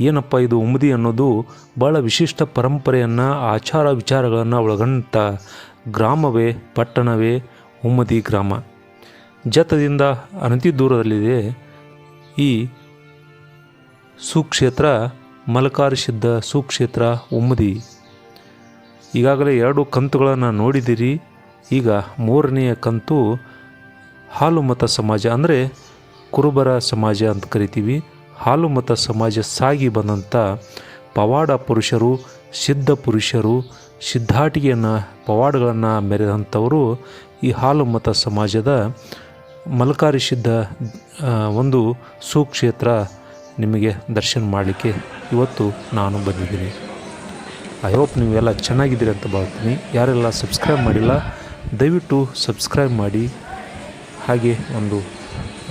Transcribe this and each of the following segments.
ಏನಪ್ಪ ಇದು ಉಮದಿ ಅನ್ನೋದು ಭಾಳ ವಿಶಿಷ್ಟ ಪರಂಪರೆಯನ್ನು, ಆಚಾರ ವಿಚಾರಗಳನ್ನು ಒಳಗೊಂಡ ಗ್ರಾಮವೇ, ಪಟ್ಟಣವೇ ಉಮ್ಮದಿ ಗ್ರಾಮ. ಜತದಿಂದ ಅನತಿ ದೂರದಲ್ಲಿದೆ ಈ ಸುಕ್ಷೇತ್ರ ಮಲಕಾರಿ ಸಿದ್ಧ ಸುಕ್ಷೇತ್ರ ಉಮ್ಮದಿ ಈಗಾಗಲೇ ಎರಡು ಕಂತುಗಳನ್ನು ನೋಡಿದಿರಿ. ಈಗ ಮೂರನೆಯ ಕಂತು ಹಾಲು ಮತ ಸಮಾಜ ಅಂದರೆ ಕುರುಬರ ಸಮಾಜ ಅಂತ ಕರಿತೀವಿ. ಹಾಲು ಮತ ಸಮಾಜ ಸಾಗಿ ಬಂದಂಥ ಪವಾಡ ಪುರುಷರು, ಸಿದ್ಧ ಪುರುಷರು ಸಿದ್ಧಾಟಿಗೆಯನ್ನು ಪವಾಡಗಳನ್ನು ಮೆರೆದಂಥವರು ಈ ಹಾಲುಮತ ಸಮಾಜದ ಮಲಕಾರಿ ಸಿದ್ಧ ಒಂದು ಸುಕ್ಷೇತ್ರ ನಿಮಗೆ ದರ್ಶನ ಮಾಡಲಿಕ್ಕೆ ಇವತ್ತು ನಾನು ಬಂದಿದ್ದೀನಿ. ಐ ಹೋಪ್ ನೀವೆಲ್ಲ ಚೆನ್ನಾಗಿದ್ದೀರಿ ಅಂತ ಭಾವಿಸ್ತೀನಿ. ಯಾರೆಲ್ಲ ಸಬ್ಸ್ಕ್ರೈಬ್ ಮಾಡಿಲ್ಲ, ದಯವಿಟ್ಟು ಸಬ್ಸ್ಕ್ರೈಬ್ ಮಾಡಿ, ಹಾಗೆ ಒಂದು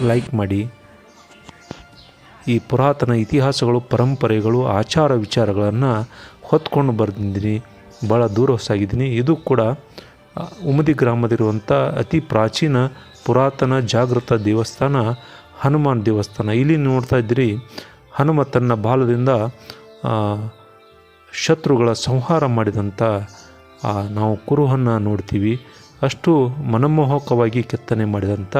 ಲೈಕ್ ಮಾಡಿ. ಈ ಪುರಾತನ ಇತಿಹಾಸಗಳು, ಪರಂಪರೆಗಳು, ಆಚಾರ ವಿಚಾರಗಳನ್ನು ಹೊತ್ಕೊಂಡು ಬರ್ದಿದ್ದೀನಿ ಭಾಳ ದೂರ ಸಾಗಿದ್ದೀನಿ. ಇದು ಕೂಡ ಉಮದಿ ಗ್ರಾಮದಲ್ಲಿರುವಂಥ ಅತಿ ಪ್ರಾಚೀನ ಪುರಾತನ ಜಾಗೃತ ದೇವಸ್ಥಾನ, ಹನುಮಾನ್ ದೇವಸ್ಥಾನ. ಇಲ್ಲಿ ನೋಡ್ತಾ ಇದ್ದೀರಿ, ಹನುಮ ತನ್ನ ಬಾಲದಿಂದ ಶತ್ರುಗಳ ಸಂಹಾರ ಮಾಡಿದಂಥ ನಾವು ಕುರುಹನ್ನು ನೋಡ್ತೀವಿ. ಅಷ್ಟು ಮನಮೋಹಕವಾಗಿ ಕೆತ್ತನೆ ಮಾಡಿದಂಥ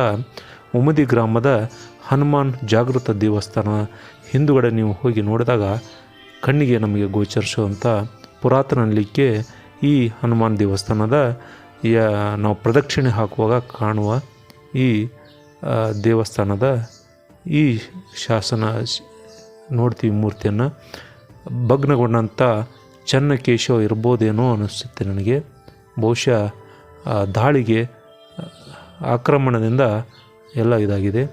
ಉಮದಿ ಗ್ರಾಮದ ಹನುಮಾನ್ ಜಾಗೃತ ದೇವಸ್ಥಾನ ಹಿಂದುಗಡೆ ನೀವು ಹೋಗಿ ನೋಡಿದಾಗ ಕಣ್ಣಿಗೆ ನಮಗೆ ಗೋಚರಿಸುವಂಥ ಪುರಾತನಲಿಕ್ಕೆ ಈ ಹನುಮಾನ್ ದೇವಸ್ಥಾನದ ಯ ನಾವು ಪ್ರದಕ್ಷಿಣೆ ಹಾಕುವಾಗ ಕಾಣುವ ಈ ದೇವಸ್ಥಾನದ ಈ ಶಾಸನ ನೋಡ್ತೀವಿ ಮೂರ್ತಿಯನ್ನು. ಭಗ್ನಗೊಂಡಂಥ ಚನ್ನಕೇಶವ ಇರ್ಬೋದೇನೋ ಅನಿಸುತ್ತೆ ನನಗೆ. ಬಹುಶಃ ದಾಳಿಗೆ ಆಕ್ರಮಣದಿಂದ ಎಲ್ಲ ಇದಾಗಿದೆ.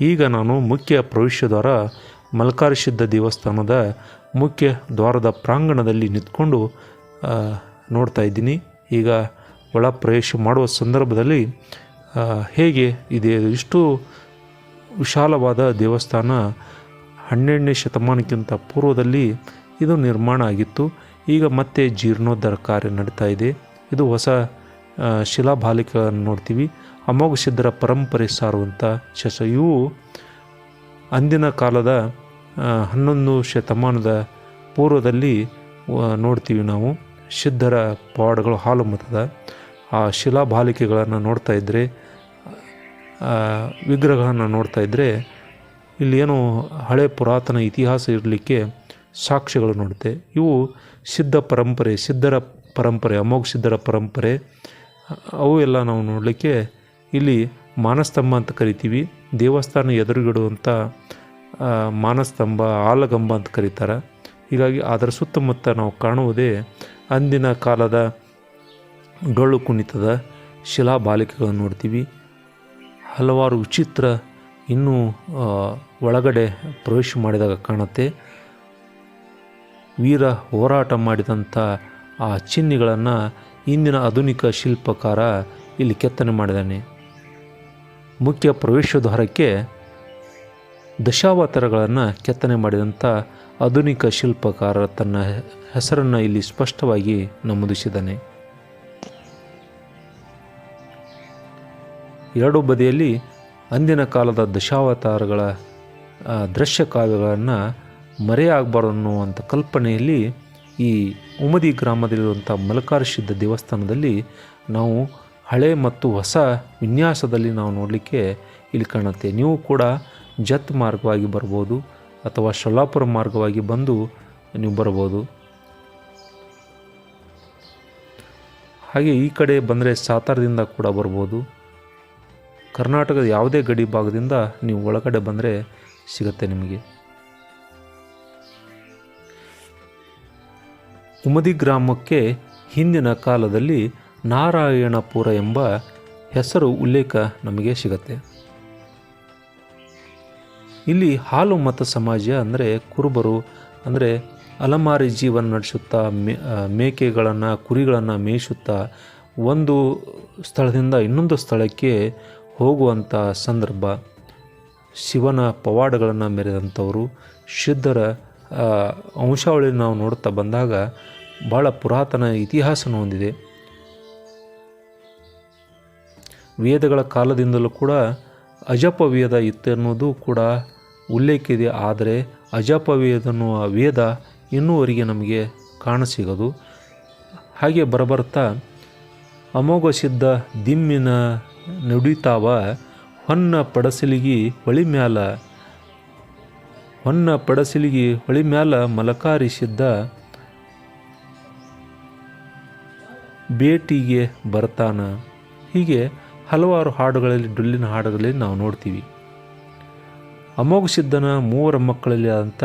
ಈಗ ನಾನು ಮುಖ್ಯ ಪ್ರವೇಶ ದ್ವಾರ ಮಲ್ಕಾರಿ ಸಿದ್ಧ ದೇವಸ್ಥಾನದ ಮುಖ್ಯ ದ್ವಾರದ ಪ್ರಾಂಗಣದಲ್ಲಿ ನಿಂತ್ಕೊಂಡು ನೋಡ್ತಾ ಇದ್ದೀನಿ. ಈಗ ಒಳ ಪ್ರವೇಶ ಮಾಡುವ ಸಂದರ್ಭದಲ್ಲಿ ಹೇಗೆ ಇದೆ? ಇಷ್ಟು ವಿಶಾಲವಾದ ದೇವಸ್ಥಾನ ಹನ್ನೆರಡನೇ ಶತಮಾನಕ್ಕಿಂತ ಪೂರ್ವದಲ್ಲಿ ಇದು ನಿರ್ಮಾಣ ಆಗಿತ್ತು. ಈಗ ಮತ್ತೆ ಜೀರ್ಣೋದ್ಧಾರ ಕಾರ್ಯ ನಡೀತಾ ಇದೆ. ಇದು ಹೊಸ ಶಿಲಾಬಾಲಿಕೆಗಳನ್ನು ನೋಡ್ತೀವಿ. ಅಮೋಘ ಸಿದ್ಧರ ಪರಂಪರೆ ಸಾರುವಂಥ ಶಸ ಇವು ಅಂದಿನ ಕಾಲದ ಹನ್ನೊಂದು ಶತಮಾನದ ಪೂರ್ವದಲ್ಲಿ ನೋಡ್ತೀವಿ ನಾವು. ಸಿದ್ಧರ ಪವಾಡಗಳು ಹಾಲು ಮತದ. ಆ ಶಿಲಾಬಾಲಿಕೆಗಳನ್ನು ನೋಡ್ತಾ ಇದ್ದರೆ ವಿಗ್ರಹಗಳನ್ನು ನೋಡ್ತಾ ಇದ್ದರೆ ಇಲ್ಲಿ ಏನು ಹಳೆ ಪುರಾತನ ಇತಿಹಾಸ ಇರಲಿಕ್ಕೆ ಸಾಕ್ಷ್ಯಗಳು ನೋಡುತ್ತೆ. ಇವು ಸಿದ್ಧ ಪರಂಪರೆ, ಸಿದ್ಧರ ಪರಂಪರೆ ಅಮೋಘ ಸಿದ್ಧರ ಪರಂಪರೆ, ಅವು ಎಲ್ಲ ನಾವು ನೋಡಲಿಕ್ಕೆ ಇಲ್ಲಿ ಮಾನಸ್ತಂಭ ಅಂತ ಕರಿತೀವಿ. ದೇವಸ್ಥಾನ ಎದುರುಗಿಡುವಂಥ ಮಾನಸ್ತಂಭ ಆಲಗಂಬ ಅಂತ ಕರೀತಾರೆ. ಹೀಗಾಗಿ ಅದರ ಸುತ್ತಮುತ್ತ ನಾವು ಕಾಣುವುದೇ ಅಂದಿನ ಕಾಲದ ಡೊಳ್ಳು ಕುಣಿತದ ಶಿಲಾಬಾಲಿಕೆಗಳನ್ನು ನೋಡ್ತೀವಿ. ಹಲವಾರು ವಿಚಿತ್ರ, ಇನ್ನೂ ಒಳಗಡೆ ಪ್ರವೇಶ ಮಾಡಿದಾಗ ಕಾಣುತ್ತೆ. ವೀರ ಹೋರಾಟ ಮಾಡಿದಂಥ ಆ ಚಿಹ್ನೆಗಳನ್ನು ಇಂದಿನ ಆಧುನಿಕ ಶಿಲ್ಪಕಾರ ಇಲ್ಲಿ ಕೆತ್ತನೆ ಮಾಡಿದ್ದಾನೆ. ಮುಖ್ಯ ಪ್ರವೇಶ ದ್ವಾರಕ್ಕೆ ದಶಾವತಾರಗಳನ್ನು ಕೆತ್ತನೆ ಮಾಡಿದಂಥ ಆಧುನಿಕ ಶಿಲ್ಪಕಾರ ತನ್ನ ಹೆಸರನ್ನು ಇಲ್ಲಿ ಸ್ಪಷ್ಟವಾಗಿ ನಮೂದಿಸಿದ್ದಾನೆ. ಎರಡು ಬದಿಯಲ್ಲಿ ಅಂದಿನ ಕಾಲದ ದಶಾವತಾರಗಳ ದೃಶ್ಯ ಕಾವ್ಯಗಳನ್ನು ಮರೆಯಾಗಬಾರ್ದು ಅನ್ನುವಂಥ ಕಲ್ಪನೆಯಲ್ಲಿ ಈ ಉಮದಿ ಗ್ರಾಮದಲ್ಲಿರುವಂಥ ಮಲಕಾರಿ ಸಿದ್ಧ ದೇವಸ್ಥಾನದಲ್ಲಿ ನಾವು ಹಳೆ ಮತ್ತು ಹೊಸ ವಿನ್ಯಾಸದಲ್ಲಿ ನಾವು ನೋಡಲಿಕ್ಕೆ ಇಲ್ಲಿ ಕಾಣುತ್ತೆ. ನೀವು ಕೂಡ ಜತ್ ಮಾರ್ಗವಾಗಿ ಬರ್ಬೋದು ಅಥವಾ ಶೊಲ್ಲಾಪುರ ಮಾರ್ಗವಾಗಿ ಬಂದು ನೀವು ಬರ್ಬೋದು. ಹಾಗೆ ಈ ಕಡೆ ಬಂದರೆ ಸಾತಾರದಿಂದ ಕೂಡ ಬರ್ಬೋದು. ಕರ್ನಾಟಕದ ಯಾವುದೇ ಗಡಿ ಭಾಗದಿಂದ ನೀವು ಒಳಗಡೆ ಬಂದರೆ ಸಿಗುತ್ತೆ ನಿಮಗೆ. ಉಮದಿ ಗ್ರಾಮಕ್ಕೆ ಹಿಂದಿನ ಕಾಲದಲ್ಲಿ ನಾರಾಯಣಪುರ ಎಂಬ ಹೆಸರು ಉಲ್ಲೇಖ ನಮಗೆ ಸಿಗತ್ತೆ. ಇಲ್ಲಿ ಹಾಲು ಮತ ಸಮಾಜ ಅಂದರೆ ಕುರುಬರು, ಅಂದರೆ ಅಲಮಾರಿ ಜೀವನ ನಡೆಸುತ್ತಾ, ಮೇ ಮೇಕೆಗಳನ್ನು, ಕುರಿಗಳನ್ನು ಮೇಯಿಸುತ್ತಾ, ಒಂದು ಸ್ಥಳದಿಂದ ಇನ್ನೊಂದು ಸ್ಥಳಕ್ಕೆ ಹೋಗುವಂಥ ಸಂದರ್ಭ. ಶಿವನ ಪವಾಡಗಳನ್ನು ಮೆರೆದಂಥವರು, ಶುದ್ಧರ ಅಂಶಾವಳಿ ನಾವು ನೋಡ್ತಾ ಬಂದಾಗ ಭಾಳ ಪುರಾತನ ಇತಿಹಾಸನ ಹೊಂದಿದೆ. ವೇದಗಳ ಕಾಲದಿಂದಲೂ ಕೂಡ ಅಜಪ ವೇದ ಇತ್ತು ಅನ್ನೋದು ಕೂಡ ಉಲ್ಲೇಖ ಇದೆ. ಆದರೆ ಅಜಪವೇದ ಅನ್ನುವ ವೇದ ಇನ್ನೂವರೆಗೆ ನಮಗೆ ಕಾಣಸಿಗದು ಹಾಗೆ ಬರಬರ್ತಾ ಅಮೋಘ ಸಿದ್ಧ ದಿಮ್ಮಿನ ನುಡಿತಾವ, ಹೊನ್ನ ಪಡಸಿಲಿಗಿ ಹೊಳಿ ಮ್ಯಾಲ, ಹೊನ್ನ ಪಡಸಿಲಿಗಿ ಹೊಳಿ ಮ್ಯಾಲ ಮಲಕಾರಿಸಿದ್ದ ಭೇಟಿಗೆ ಬರ್ತಾನ. ಹೀಗೆ ಹಲವಾರು ಹಾಡುಗಳಲ್ಲಿ, ಡುಲ್ಲಿನ ಹಾಡುಗಳಲ್ಲಿ ನಾವು ನೋಡ್ತೀವಿ. ಅಮೋಘ ಸಿದ್ಧನ ಮೂವರ ಮಕ್ಕಳಲ್ಲಿ ಆದಂಥ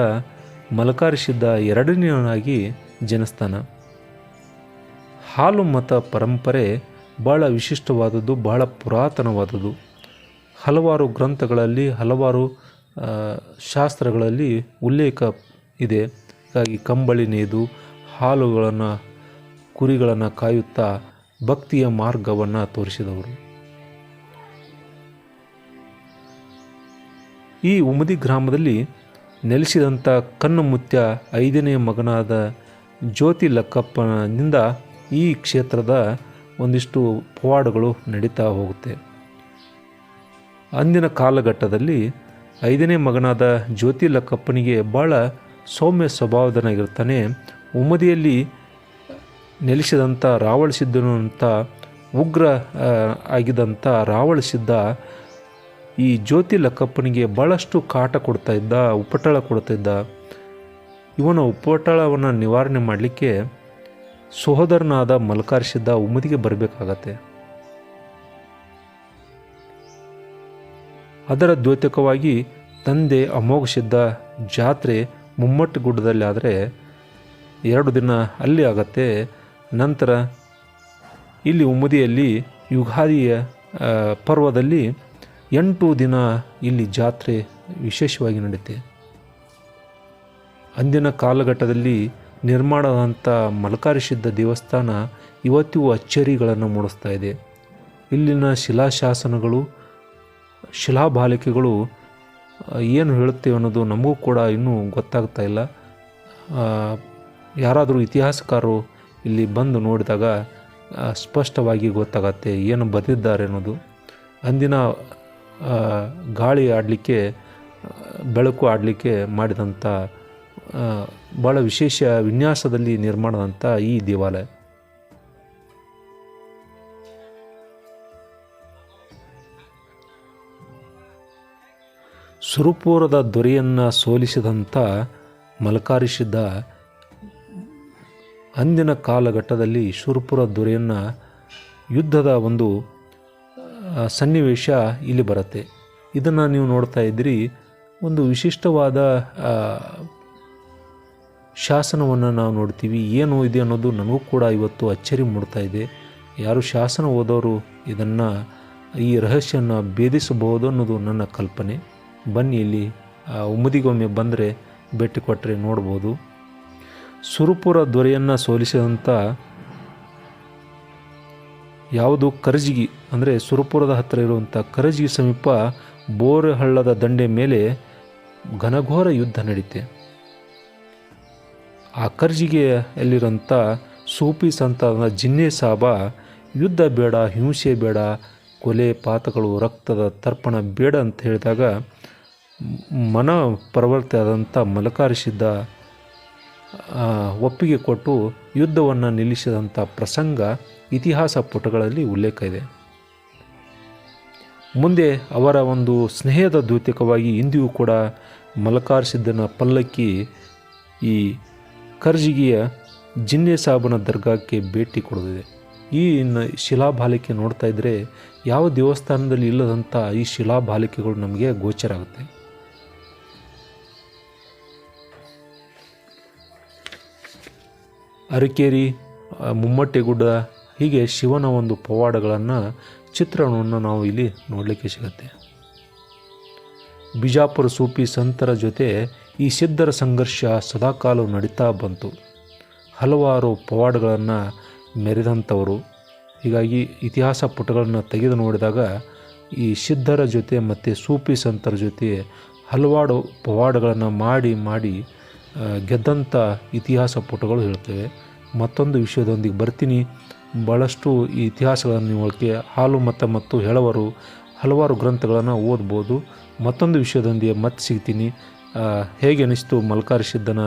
ಮಲಕಾರಿ ಸಿದ್ಧ ಎರಡನೇನಾಗಿ ಜನಿಸ್ತಾನ ಹಾಲು ಮತ ಪರಂಪರೆ ಭಾಳ ವಿಶಿಷ್ಟವಾದದ್ದು, ಬಹಳ ಪುರಾತನವಾದದ್ದು. ಹಲವಾರು ಗ್ರಂಥಗಳಲ್ಲಿ, ಹಲವಾರು ಶಾಸ್ತ್ರಗಳಲ್ಲಿ ಉಲ್ಲೇಖ ಇದೆ. ಹಾಗಾಗಿ ಕಂಬಳಿ ನೇಯ್ದು ಹಾಲುಗಳನ್ನು, ಕುರಿಗಳನ್ನು ಕಾಯುತ್ತಾ ಭಕ್ತಿಯ ಮಾರ್ಗವನ್ನು ತೋರಿಸಿದವರು. ಈ ಉಮದಿ ಗ್ರಾಮದಲ್ಲಿ ನೆಲೆಸಿದಂಥ ಕಣ್ಣುಮುತ್ಯ ಐದನೇ ಮಗನಾದ ಜ್ಯೋತಿ ಲಕ್ಕಪ್ಪನಿಂದ ಈ ಕ್ಷೇತ್ರದ ಒಂದಿಷ್ಟು ಪವಾಡಗಳು ನಡೀತಾ ಹೋಗುತ್ತೆ. ಅಂದಿನ ಕಾಲಘಟ್ಟದಲ್ಲಿ ಐದನೇ ಮಗನಾದ ಜ್ಯೋತಿ ಲಕ್ಕಪ್ಪನಿಗೆ ಭಾಳ ಸೌಮ್ಯ ಸ್ವಭಾವದನಾಗಿರ್ತಾನೆ. ಉಮದಿಯಲ್ಲಿ ನೆಲೆಸಿದಂಥ ರಾವಣ ಸಿದ್ಧನು ಅಂತ ಉಗ್ರ ಆಗಿದ್ದಂಥ ರಾವಣ ಸಿದ್ಧ ಈ ಜ್ಯೋತಿ ಲಕ್ಕಪ್ಪನಿಗೆ ಭಾಳಷ್ಟು ಕಾಟ ಕೊಡ್ತಾ ಇದ್ದ, ಉಪಟಳ ಕೊಡ್ತಾ ಇದ್ದ. ಇವನ ಉಪಟಳವನ್ನು ನಿವಾರಣೆ ಮಾಡಲಿಕ್ಕೆ ಸಹೋದರನಾದ ಮಲ್ಕಾರ್ಷಿದ್ದ ಉಮ್ಮದಿಗೆ ಬರಬೇಕಾಗತ್ತೆ. ಅದರ ದ್ಯೋತಕವಾಗಿ ತಂದೆ ಅಮೋಘಿಸಿದ್ದ ಜಾತ್ರೆ ಮುಮ್ಮಟ್ಟು ಗುಡ್ಡದಲ್ಲಿ ಆದರೆ ಎರಡು ದಿನ ಅಲ್ಲಿ ಆಗತ್ತೆ. ನಂತರ ಇಲ್ಲಿ ಉಮ್ಮದಿಯಲ್ಲಿ ಯುಗಾದಿಯ ಪರ್ವದಲ್ಲಿ ಎಂಟು ದಿನ ಇಲ್ಲಿ ಜಾತ್ರೆ ವಿಶೇಷವಾಗಿ ನಡೆಯುತ್ತೆ ಅಂದಿನ ಕಾಲಘಟ್ಟದಲ್ಲಿ ನಿರ್ಮಾಣದಂಥ ಮಲಕಾರಿ ಸಿದ್ಧ ದೇವಸ್ಥಾನ ಇವತ್ತಿಗೂ ಅಚ್ಚರಿಗಳನ್ನು ಮೂಡಿಸ್ತಾ ಇದೆ. ಇಲ್ಲಿನ ಶಿಲಾಶಾಸನಗಳು, ಶಿಲಾಬಾಲಿಕೆಗಳು ಏನು ಹೇಳುತ್ತೇವೆ ಅನ್ನೋದು ನಮಗೂ ಕೂಡ ಇನ್ನೂ ಗೊತ್ತಾಗ್ತಾ ಇಲ್ಲ. ಯಾರಾದರೂ ಇತಿಹಾಸಕಾರರು ಇಲ್ಲಿ ಬಂದು ನೋಡಿದಾಗ ಸ್ಪಷ್ಟವಾಗಿ ಗೊತ್ತಾಗತ್ತೆ ಏನು ಬರೆದಿದ್ದಾರೆ ಅನ್ನೋದು. ಅಂದಿನ ಗಾಳಿ ಆಡಲಿಕ್ಕೆ ಬೆಳಕು ಆಡಲಿಕ್ಕೆ ಮಾಡಿದಂಥ ಭಾಳ ವಿಶೇಷ ವಿನ್ಯಾಸದಲ್ಲಿ ನಿರ್ಮಾಣದಂಥ ಈ ದೇವಾಲಯ. ಸುರುಪೂರದ ದೊರೆಯನ್ನು ಸೋಲಿಸಿದಂಥ ಮಲಕಾರಿಸಿದ್ದ ಅಂದಿನ ಕಾಲಘಟ್ಟದಲ್ಲಿ ಸುರಪುರ ದೊರೆಯನ್ನು ಯುದ್ಧದ ಒಂದು ಸನ್ನಿವೇಶ ಇಲ್ಲಿ ಬರುತ್ತೆ. ಇದನ್ನು ನೀವು ನೋಡ್ತಾ ಇದ್ದೀರಿ. ಒಂದು ವಿಶಿಷ್ಟವಾದ ಶಾಸನವನ್ನು ನಾವು ನೋಡ್ತೀವಿ. ಏನು ಇದೆ ಅನ್ನೋದು ನನಗೂ ಕೂಡ ಇವತ್ತು ಅಚ್ಚರಿ ಮೂಡ್ತಾ ಇದೆ. ಯಾರು ಶಾಸನ ಓದೋರು ಇದನ್ನು ಈ ರಹಸ್ಯನ ಭೇದಿಸಬಹುದು ಅನ್ನೋದು ನನ್ನ ಕಲ್ಪನೆ. ಬನ್ನಿ ಇಲ್ಲಿ ಉಮ್ಮದಿಗೊಮ್ಮೆ ಬಂದರೆ ಭೇಟಿ ಕೊಟ್ಟರೆ ನೋಡ್ಬೋದು. ಸುರುಪುರ ದೊರೆಯನ್ನು ಸೋಲಿಸಿದಂಥ ಯಾವುದು ಕರಜಿಗಿ, ಅಂದರೆ ಸುರಪುರದ ಹತ್ತಿರ ಇರುವಂಥ ಕರಜಿಗಿ ಸಮೀಪ ಬೋರಹಳ್ಳದ ದಂಡೆ ಮೇಲೆ ಘನಘೋರ ಯುದ್ಧ ನಡೀತೆ. ಆ ಕರ್ಜಿಗೆಯಲ್ಲಿರೋಂಥ ಸೂಫಿ ಸಂತ ಜಿನ್ನೆ ಸಾಬ, ಯುದ್ಧ ಬೇಡ, ಹಿಂಸೆ ಬೇಡ, ಕೊಲೆ ಪಾತಗಳು, ರಕ್ತದ ತರ್ಪಣ ಬೇಡ ಅಂತ ಹೇಳಿದಾಗ ಮನ ಪ್ರವರ್ತಿ ಆದಂಥ ಮಲಕಾರಿಸಿದ್ದ ಒಪ್ಪಿಗೆ ಕೊಟ್ಟು ಯುದ್ಧವನ್ನು ನಿಲ್ಲಿಸಿದಂಥ ಪ್ರಸಂಗ ಇತಿಹಾಸ ಪುಟಗಳಲ್ಲಿ ಉಲ್ಲೇಖ ಇದೆ. ಮುಂದೆ ಅವರ ಒಂದು ಸ್ನೇಹದ ದ್ಯೋತಕವಾಗಿ ಇಂದಿಗೂ ಕೂಡ ಮಲಕಾರ್ ಸಿದ್ದನ ಪಲ್ಲಕ್ಕಿ ಈ ಕರ್ಜಿಗಿಯ ಜಿನ್ನೆ ಸಾಬನ ದರ್ಗಾಕ್ಕೆ ಭೇಟಿ ಕೊಡೋದಿದೆ. ಈ ಶಿಲಾಬಾಲಿಕೆ ನೋಡ್ತಾ ಇದ್ದರೆ ಯಾವ ದೇವಸ್ಥಾನದಲ್ಲಿ ಇಲ್ಲದಂಥ ಈ ಶಿಲಾಬಾಲಿಕೆಗಳು ನಮಗೆ ಗೋಚರ ಆಗುತ್ತೆ. ಅರಕೇರಿ ಮುಮ್ಮಟ್ಟಿಗುಡ್ಡ, ಹೀಗೆ ಶಿವನ ಒಂದು ಪವಾಡಗಳನ್ನು ಚಿತ್ರಣವನ್ನು ನಾವು ಇಲ್ಲಿ ನೋಡಲಿಕ್ಕೆ ಸಿಗುತ್ತೆ. ಬಿಜಾಪುರ ಸೂಫಿ ಸಂತರ ಜೊತೆ ಈ ಸಿದ್ಧರ ಸಂಘರ್ಷ ಸದಾಕಾಲ ನಡೀತಾ ಬಂತು. ಹಲವಾರು ಪವಾಡಗಳನ್ನು ಮೆರೆದಂಥವರು. ಹೀಗಾಗಿ ಇತಿಹಾಸ ಪುಟಗಳನ್ನು ತೆಗೆದು ನೋಡಿದಾಗ ಈ ಸಿದ್ಧರ ಜೊತೆ ಮತ್ತು ಸೂಫಿ ಸಂತರ ಜೊತೆ ಹಲವಾರು ಪವಾಡಗಳನ್ನು ಮಾಡಿ ಮಾಡಿ ಗೆದ್ದಂಥ ಇತಿಹಾಸ ಪುಟಗಳು ಹೇಳ್ತೇವೆ. ಮತ್ತೊಂದು ವಿಷಯದೊಂದಿಗೆ ಬರ್ತೀನಿ. ಭಾಳಷ್ಟು ಈ ಇತಿಹಾಸಗಳನ್ನು ನೀವು ಹಾಲು ಮತ್ತು ಮತ್ತು ಹೇಳವರು, ಹಲವಾರು ಗ್ರಂಥಗಳನ್ನು ಓದ್ಬೋದು. ಮತ್ತೊಂದು ವಿಷಯದೊಂದಿಗೆ ಮತ್ತೆ ಸಿಗ್ತೀನಿ. ಹೇಗೆ ಅನಿಸ್ತು ಮಲ್ಕಾರಿ ಸಿದ್ಧನ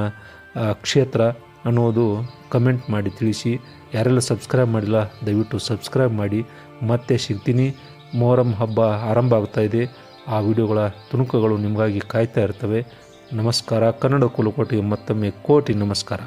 ಕ್ಷೇತ್ರ ಅನ್ನೋದು ಕಮೆಂಟ್ ಮಾಡಿ ತಿಳಿಸಿ. ಯಾರೆಲ್ಲ ಸಬ್ಸ್ಕ್ರೈಬ್ ಮಾಡಿಲ್ಲ, ದಯವಿಟ್ಟು ಸಬ್ಸ್ಕ್ರೈಬ್ ಮಾಡಿ. ಮತ್ತೆ ಸಿಗ್ತೀನಿ. ಮೊಹರಂ ಹಬ್ಬ ಆರಂಭ ಆಗ್ತಾಯಿದೆ ಆ ವಿಡಿಯೋಗಳ ತುಣುಕುಗಳು ನಿಮಗಾಗಿ ಕಾಯ್ತಾ ಇರ್ತವೆ. ನಮಸ್ಕಾರ. ಕನ್ನಡ ಕುಲಕೋಟಿಗೆ ಮತ್ತೊಮ್ಮೆ ಕೋಟಿ ನಮಸ್ಕಾರ.